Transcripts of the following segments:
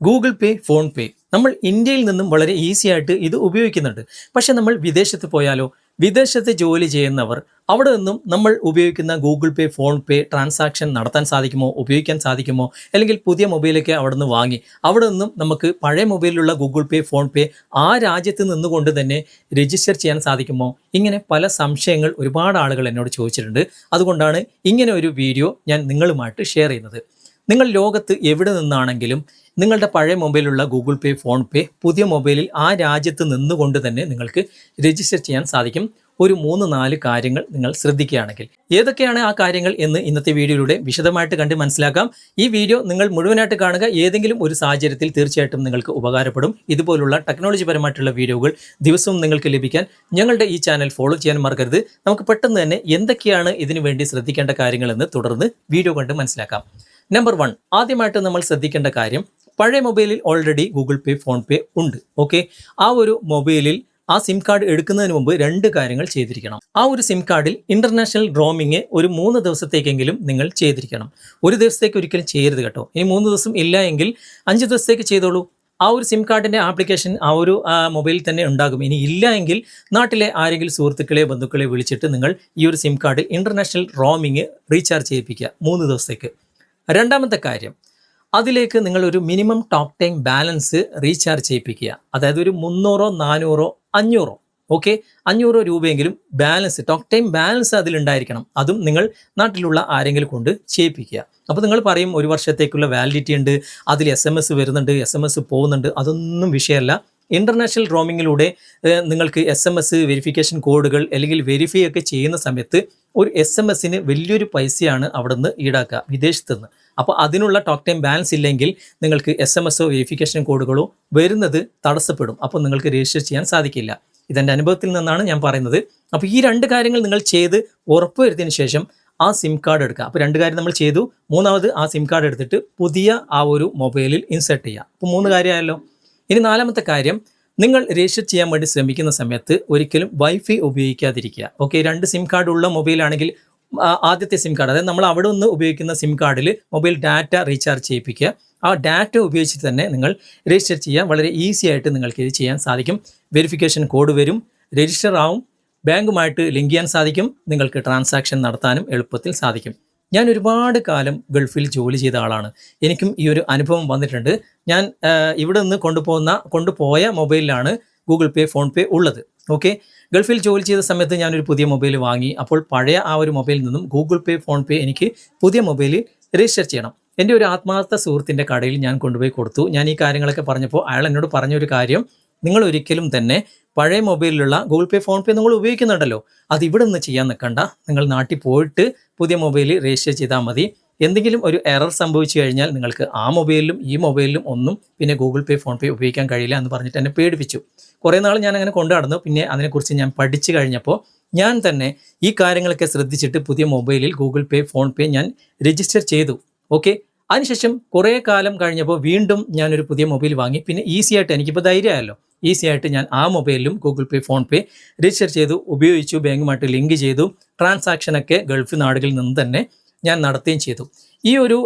Google Pay phone പേ നമ്മൾ ഇന്ത്യയിൽ നിന്നും വളരെ ഈസി ആയിട്ട് ഇത് ഉപയോഗിക്കുന്നുണ്ട്. പക്ഷെ നമ്മൾ വിദേശത്ത് പോയാലോ വിദേശത്ത് ജോലി ചെയ്യുന്നവർ അവിടെ നിന്നും നമ്മൾ ഉപയോഗിക്കുന്ന Google Pay PhonePe transaction നടത്താൻ സാധിക്കുമോ ഉപയോഗിക്കാൻ സാധിക്കുമോ അല്ലെങ്കിൽ പുതിയ മൊബൈലൊക്കെ അവിടെ നിന്ന് വാങ്ങി അവിടെ നിന്നും നമുക്ക് പഴയ മൊബൈലിലുള്ള ഗൂഗിൾ പേ ഫോൺ പേ ആ രാജ്യത്ത് നിന്നുകൊണ്ട് തന്നെ രജിസ്റ്റർ ചെയ്യാൻ സാധിക്കുമോ? ഇങ്ങനെ പല സംശയങ്ങൾ ഒരുപാട് ആളുകൾ എന്നോട് ചോദിച്ചിട്ടുണ്ട്. അതുകൊണ്ടാണ് ഇങ്ങനെ ഒരു വീഡിയോ ഞാൻ നിങ്ങളുമായിട്ട് ഷെയർ ചെയ്യുന്നത്. നിങ്ങൾ ലോകത്ത് എവിടെ നിന്നാണെങ്കിലും നിങ്ങളുടെ പഴയ മൊബൈലുള്ള ഗൂഗിൾ പേ ഫോൺ പേ പുതിയ മൊബൈലിൽ ആ രാജ്യത്ത് നിന്നുകൊണ്ട് തന്നെ നിങ്ങൾക്ക് രജിസ്റ്റർ ചെയ്യാൻ സാധിക്കും. ഒരു മൂന്ന് നാല് കാര്യങ്ങൾ നിങ്ങൾ ശ്രദ്ധിക്കുകയാണെങ്കിൽ. ഏതൊക്കെയാണ് ആ കാര്യങ്ങൾ എന്ന് ഇന്നത്തെ വീഡിയോയിലൂടെ വിശദമായിട്ട് കണ്ട് മനസ്സിലാക്കാം. ഈ വീഡിയോ നിങ്ങൾ മുഴുവനായിട്ട് കാണുക. ഏതെങ്കിലും ഒരു സാഹചര്യത്തിൽ തീർച്ചയായിട്ടും നിങ്ങൾക്ക് ഉപകാരപ്പെടും. ഇതുപോലുള്ള ടെക്നോളജി പരമായിട്ടുള്ള വീഡിയോകൾ ദിവസവും നിങ്ങൾക്ക് ലഭിക്കാൻ ഞങ്ങളുടെ ഈ ചാനൽ ഫോളോ ചെയ്യാൻ മറക്കരുത്. നമുക്ക് പെട്ടെന്ന് തന്നെ എന്തൊക്കെയാണ് ഇതിനു വേണ്ടി ശ്രദ്ധിക്കേണ്ട കാര്യങ്ങളെന്ന് തുടർന്ന് വീഡിയോ കണ്ട് മനസ്സിലാക്കാം. നമ്പർ വൺ ആദ്യമായിട്ട് നമ്മൾ ശ്രദ്ധിക്കേണ്ട കാര്യം പഴയ മൊബൈലിൽ already Google Pay PhonePe ഉണ്ട്. ഓക്കെ ആ ഒരു മൊബൈലിൽ ആ സിം കാർഡ് എടുക്കുന്നതിന് മുമ്പ് രണ്ട് കാര്യങ്ങൾ ചെയ്തിരിക്കണം. ആ ഒരു സിം കാർഡിൽ ഇന്റർനാഷണൽ റോമിങ് ഒരു മൂന്ന് ദിവസത്തേക്കെങ്കിലും നിങ്ങൾ ചെയ്തിരിക്കണം. ഒരു ദിവസത്തേക്ക് ഒരിക്കലും ചെയ്യരുത് കേട്ടോ. ഇനി മൂന്ന് ദിവസം ഇല്ല എങ്കിൽ അഞ്ച് ദിവസത്തേക്ക് ചെയ്തോളൂ. ആ ഒരു സിം കാർഡിന്റെ ആപ്ലിക്കേഷൻ ആ ഒരു മൊബൈലിൽ തന്നെ ഉണ്ടാകും. ഇനി ഇല്ല എങ്കിൽ നാട്ടിലെ ആരെങ്കിലും സുഹൃത്തുക്കളെ ബന്ധുക്കളെ വിളിച്ചിട്ട് നിങ്ങൾ ഈ ഒരു സിം കാർഡിൽ ഇന്റർനാഷണൽ റോമിങ് റീചാർജ് ചെയ്യിപ്പിക്കുക. മൂന്ന് ദിവസത്തേക്ക്. രണ്ടാമത്തെ കാര്യം. അതിലേക്ക് നിങ്ങൾ ഒരു minimum talk time balance recharge ചെയ്യിപ്പിക്കുക. അതായത് ഒരു മുന്നൂറോ നാനൂറോ അഞ്ഞൂറോ. ഓക്കെ അഞ്ഞൂറ് രൂപയെങ്കിലും ബാലൻസ് ടോക്ക് ടൈം ബാലൻസ് അതിലുണ്ടായിരിക്കണം. അതും നിങ്ങൾ നാട്ടിലുള്ള ആരെങ്കിലും കൊണ്ട് ചെയ്യിപ്പിക്കുക. അപ്പോൾ നിങ്ങൾ പറയും ഒരു വർഷത്തേക്കുള്ള വാലിഡിറ്റി ഉണ്ട് അതിൽ എസ് എം എസ് വരുന്നുണ്ട് എസ് എം എസ് പോകുന്നുണ്ട്. അതൊന്നും വിഷയമല്ല. ഇന്റർനാഷണൽ റോമിങ്ങിലൂടെ നിങ്ങൾക്ക് എസ് എം എസ് വെരിഫിക്കേഷൻ കോഡുകൾ അല്ലെങ്കിൽ വെരിഫൈ ഒക്കെ ചെയ്യുന്ന സമയത്ത് ഒരു എസ് എം എസിന് വലിയൊരു പൈസയാണ് അവിടെ നിന്ന് ഈടാക്കുക വിദേശത്ത് നിന്ന് അപ്പോൾ അതിനുള്ള ടോക്ക് ടൈം ബാലൻസ് ഇല്ലെങ്കിൽ നിങ്ങൾക്ക് എസ് എം എസോ വെരിഫിക്കേഷൻ കോഡുകളോ വരുന്നത് തടസ്സപ്പെടും. അപ്പോൾ നിങ്ങൾക്ക് രജിസ്റ്റർ ചെയ്യാൻ സാധിക്കില്ല. ഇതെന്റെ അനുഭവത്തിൽ നിന്നാണ് ഞാൻ പറയുന്നത്. അപ്പോൾ ഈ രണ്ട് കാര്യങ്ങൾ നിങ്ങൾ ചെയ്ത് ഉറപ്പുവരുത്തിയതിന് ശേഷം ആ സിം കാർഡ് എടുക്കുക. അപ്പോൾ രണ്ട് കാര്യം നമ്മൾ ചെയ്തു. മൂന്നാമത് ആ സിം കാർഡ് എടുത്തിട്ട് പുതിയ ആ ഒരു മൊബൈലിൽ ഇൻസേർട്ട് ചെയ്യുക. അപ്പോൾ മൂന്ന് കാര്യമായല്ലോ. ഇനി നാലാമത്തെ കാര്യം നിങ്ങൾ രജിസ്റ്റർ ചെയ്യാൻ വേണ്ടി ശ്രമിക്കുന്ന സമയത്ത് ഒരിക്കലും വൈഫൈ ഉപയോഗിക്കാതിരിക്കുക. ഓക്കെ രണ്ട് സിം കാർഡ് ഉള്ള മൊബൈലാണെങ്കിൽ ആദ്യത്തെ സിം കാർഡ് അതായത് നമ്മൾ അവിടെ നിന്ന് ഉപയോഗിക്കുന്ന സിം കാർഡിൽ മൊബൈൽ ഡാറ്റ റീചാർജ് ചെയ്യിപ്പിക്കുക. ആ ഡാറ്റ ഉപയോഗിച്ച് തന്നെ നിങ്ങൾ രജിസ്റ്റർ ചെയ്യാൻ വളരെ ഈസി ആയിട്ട് നിങ്ങൾക്ക് ഇത് ചെയ്യാൻ സാധിക്കും. വെരിഫിക്കേഷൻ കോഡ് വരും രജിസ്റ്റർ ആവും ബാങ്കുമായിട്ട് ലിങ്ക് ചെയ്യാൻ സാധിക്കും നിങ്ങൾക്ക് ട്രാൻസാക്ഷൻ നടത്താനും എളുപ്പത്തിൽ സാധിക്കും. ഞാൻ ഒരുപാട് കാലം ഗൾഫിൽ ജോലി ചെയ്ത ആളാണ്. എനിക്കും ഈ ഒരു അനുഭവം വന്നിട്ടുണ്ട്. ഞാൻ ഇവിടെ നിന്ന് കൊണ്ടുപോകുന്ന കൊണ്ടുപോയ മൊബൈലിലാണ് ഗൂഗിൾ പേ ഫോൺ പേ ഉള്ളത്. ഓക്കെ? ഗൾഫിൽ ജോലി ചെയ്ത സമയത്ത് ഞാനൊരു പുതിയ മൊബൈൽ വാങ്ങി. അപ്പോൾ പഴയ ആ ഒരു മൊബൈലിൽ നിന്നും ഗൂഗിൾ പേ ഫോൺ പേ എനിക്ക് പുതിയ മൊബൈലിൽ രജിസ്റ്റർ ചെയ്യണം. എന്റെ ഒരു ആത്മാർത്ഥ സുഹൃത്തിന്റെ കടയിൽ ഞാൻ കൊണ്ടുപോയി കൊടുത്തു. ഞാൻ ഈ കാര്യങ്ങളൊക്കെ പറഞ്ഞപ്പോൾ അയാൾ എന്നോട് പറഞ്ഞൊരു കാര്യം നിങ്ങൾ ഒരിക്കലും തന്നെ പഴയ മൊബൈലിലുള്ള ഗൂഗിൾ പേ ഫോൺ പേ നിങ്ങൾ ഉപയോഗിക്കുന്നുണ്ടല്ലോ. അത് ഇവിടെ നിന്ന് ചെയ്യാൻ നിൽക്കണ്ട. നിങ്ങൾ നാട്ടിൽ പോയിട്ട് പുതിയ മൊബൈലിൽ രജിസ്റ്റർ ചെയ്താൽ മതി. എന്തെങ്കിലും ഒരു എറർ സംഭവിച്ചു കഴിഞ്ഞാൽ നിങ്ങൾക്ക് ആ മൊബൈലിലും ഈ മൊബൈലിലും ഒന്നും പിന്നെ ഗൂഗിൾ പേ ഫോൺ പേ ഉപയോഗിക്കാൻ കഴിയില്ല എന്ന് പറഞ്ഞിട്ട് എന്നെ പേടിപ്പിച്ചു. കുറേ നാൾ ഞാൻ അങ്ങനെ കൊണ്ടു നടന്നു. പിന്നെ അതിനെക്കുറിച്ച് ഞാൻ പഠിച്ചു കഴിഞ്ഞപ്പോൾ ഞാൻ തന്നെ ഈ കാര്യങ്ങളൊക്കെ ശ്രദ്ധിച്ചിട്ട് പുതിയ മൊബൈലിൽ ഗൂഗിൾ പേ ഫോൺ പേ ഞാൻ രജിസ്റ്റർ ചെയ്തു. ഓക്കെ? അതിനുശേഷം കുറേ കാലം കഴിഞ്ഞപ്പോൾ വീണ്ടും ഞാനൊരു പുതിയ മൊബൈൽ വാങ്ങി. പിന്നെ ഈസി ആയിട്ട് എനിക്കിപ്പോൾ ധൈര്യമായല്ലോ. ഈസി ആയിട്ട് ഞാൻ ആ മൊബൈലിലും Google Pay PhonePe register ചെയ്തു ഉപയോഗിച്ചു ബാങ്കുമായിട്ട് ലിങ്ക് ചെയ്തു ട്രാൻസാക്ഷനൊക്കെ ഗൾഫ് നാടുകളിൽ നിന്ന് തന്നെ ഞാൻ നടത്തുകയും ചെയ്തു. ഈ ഒരു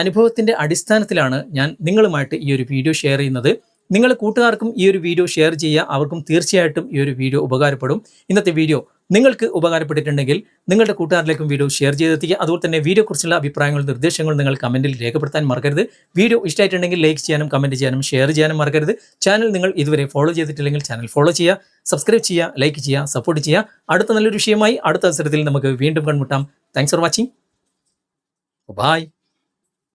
അനുഭവത്തിന്റെ അടിസ്ഥാനത്തിലാണ് ഞാൻ നിങ്ങളുമായിട്ട് ഈ ഒരു വീഡിയോ ഷെയർ ചെയ്യുന്നത്. നിങ്ങൾ കൂട്ടുകാർക്കും ഈ ഒരു വീഡിയോ ഷെയർ ചെയ്യുക അവർക്കും തീർച്ചയായിട്ടും ഈ ഒരു വീഡിയോ ഉപകാരപ്പെടും. ഇന്നത്തെ വീഡിയോ നിങ്ങൾക്ക് ഉപകാരപ്പെട്ടിട്ടുണ്ടെങ്കിൽ നിങ്ങളുടെ കൂട്ടുകാരിലേക്കും വീഡിയോ ഷെയർ ചെയ്തെത്തിക്കുക. അതുപോലെ തന്നെ വീഡിയോ കുറിച്ചുള്ള അഭിപ്രായങ്ങളും നിർദ്ദേശങ്ങളും നിങ്ങൾ കമന്റിൽ രേഖപ്പെടുത്താൻ മറക്കരുത്. വീഡിയോ ഇഷ്ടമായിട്ടുണ്ടെങ്കിൽ ലൈക്ക് ചെയ്യാനും കമന്റ് ചെയ്യാനും ഷെയർ ചെയ്യാനും മറക്കരുത്. ചാനൽ നിങ്ങൾ ഇതുവരെ ഫോളോ ചെയ്തിട്ടില്ലെങ്കിൽ ചാനൽ ഫോളോ ചെയ്യുക സബ്സ്ക്രൈബ് ചെയ്യുക ലൈക്ക് ചെയ്യുക സപ്പോർട്ട് ചെയ്യുക. അടുത്ത നല്ലൊരു വിഷയമായി അടുത്ത അവസരത്തിൽ നമുക്ക് വീണ്ടും കൺമുട്ടാം താങ്ക്സ് ഫോർ വാച്ചിങ് ബൈ